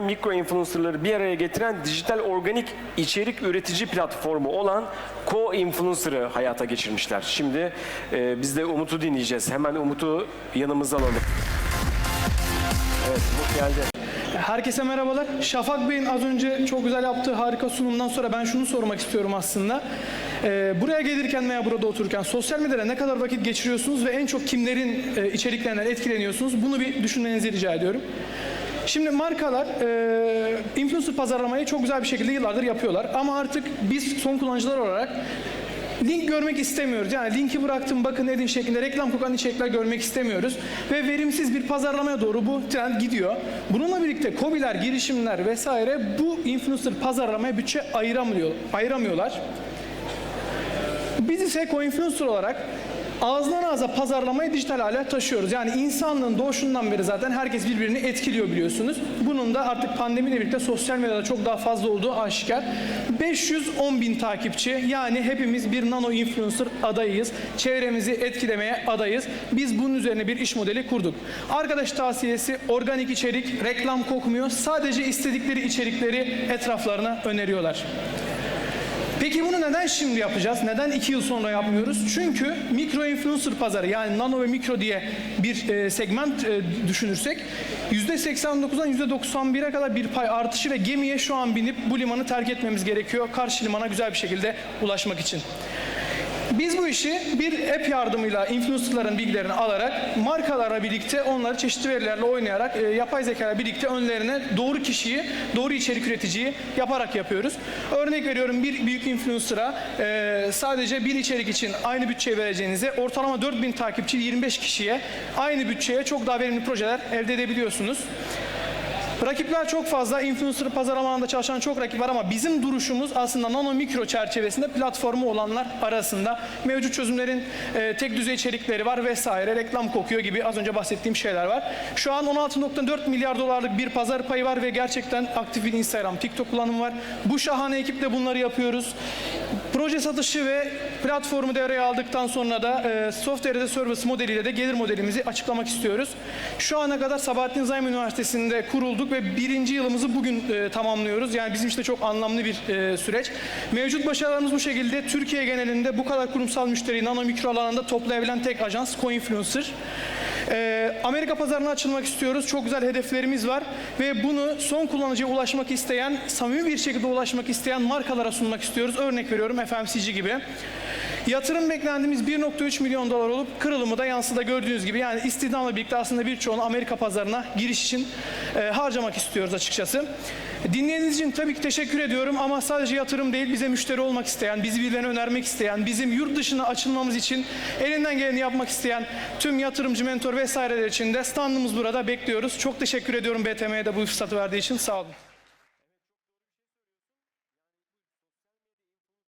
mikro influencerları bir araya getiren dijital organik içerik üretici platformu olan Co-Influencer'ı hayata geçirmişler. Şimdi e, biz de Umut'u dinleyeceğiz. Hemen Umut'u yanımıza alalım. Evet, Umut geldi. Herkese merhabalar. Şafak Bey'in az önce çok güzel yaptığı harika sunumdan sonra ben şunu sormak istiyorum aslında. Ee, buraya gelirken veya burada otururken sosyal medyada ne kadar vakit geçiriyorsunuz ve en çok kimlerin e, içeriklerinden etkileniyorsunuz? Bunu bir düşünmenizi rica ediyorum. Şimdi markalar e, influencer pazarlamayı çok güzel bir şekilde yıllardır yapıyorlar. Ama artık biz son kullanıcılar olarak link görmek istemiyoruz. Yani linki bıraktım bakın edin şeklinde reklam kokan içerikler görmek istemiyoruz. Ve verimsiz bir pazarlamaya doğru bu trend gidiyor. Bununla birlikte KOBİ'ler, girişimler vesaire bu influencer pazarlamaya bütçe ayıramıyor, ayıramıyorlar. Biz ise co-influencer olarak ağızdan ağza pazarlamayı dijital hale taşıyoruz. Yani insanlığın doğuşundan beri zaten herkes birbirini etkiliyor biliyorsunuz. Bunun da artık pandemiyle birlikte sosyal medyada çok daha fazla olduğu aşikar. 510 bin takipçi yani hepimiz bir nano influencer adayıyız. Çevremizi etkilemeye adayız. Biz bunun üzerine bir iş modeli kurduk. Arkadaş tavsiyesi organik içerik, reklam kokmuyor. Sadece istedikleri içerikleri etraflarına öneriyorlar. Peki bunu neden şimdi yapacağız? Neden iki yıl sonra yapmıyoruz? Çünkü mikro influencer pazarı yani nano ve mikro diye bir e, segment e, düşünürsek %89'dan %91'e kadar bir pay artışı ve gemiye şu an binip bu limanı terk etmemiz gerekiyor. Karşı limana güzel bir şekilde ulaşmak için. Biz bu işi bir app yardımıyla influencerların bilgilerini alarak markalarla birlikte onları çeşitli verilerle oynayarak e, yapay zeka ile birlikte önlerine doğru kişiyi, doğru içerik üreticiyi yaparak yapıyoruz. Örnek veriyorum bir büyük influencer'a e, sadece bir içerik için aynı bütçeyi vereceğinize ortalama 4000 takipçi 25 kişiye aynı bütçeye çok daha verimli projeler elde edebiliyorsunuz. Rakipler çok fazla. Influencer pazarlama alanında çalışan çok rakip var ama bizim duruşumuz aslında nano mikro çerçevesinde platformu olanlar arasında. Mevcut çözümlerin e, tek düzey içerikleri var vesaire. Reklam kokuyor gibi az önce bahsettiğim şeyler var. Şu an 16.4 milyar dolarlık bir pazar payı var ve gerçekten aktif bir Instagram, TikTok kullanımı var. Bu şahane ekiple bunları yapıyoruz. Proje satışı ve platformu devreye aldıktan sonra da e, software a service modeliyle de gelir modelimizi açıklamak istiyoruz. Şu ana kadar Sabahattin Zaim Üniversitesi'nde kurulduk ve birinci yılımızı bugün e, tamamlıyoruz. Yani bizim için de çok anlamlı bir e, süreç. Mevcut başarılarımız bu şekilde. Türkiye genelinde bu kadar kurumsal müşteriyi nano mikro alanında toplayabilen tek ajans Co-Influencer. Ee, Amerika pazarına açılmak istiyoruz. Çok güzel hedeflerimiz var ve bunu son kullanıcıya ulaşmak isteyen, samimi bir şekilde ulaşmak isteyen markalara sunmak istiyoruz. Örnek veriyorum FMCG gibi. Yatırım beklentimiz 1.3 milyon dolar olup kırılımı da yansıda gördüğünüz gibi yani istihdamla birlikte aslında birçoğunu Amerika pazarına giriş için e, harcamak istiyoruz açıkçası. Dinlediğiniz için tabii ki teşekkür ediyorum ama sadece yatırım değil bize müşteri olmak isteyen, bizi birilerine önermek isteyen, bizim yurt dışına açılmamız için elinden geleni yapmak isteyen tüm yatırımcı, mentor vesaireler için de standımız burada bekliyoruz. Çok teşekkür ediyorum BTM'ye de bu fırsatı verdiği için sağ olun.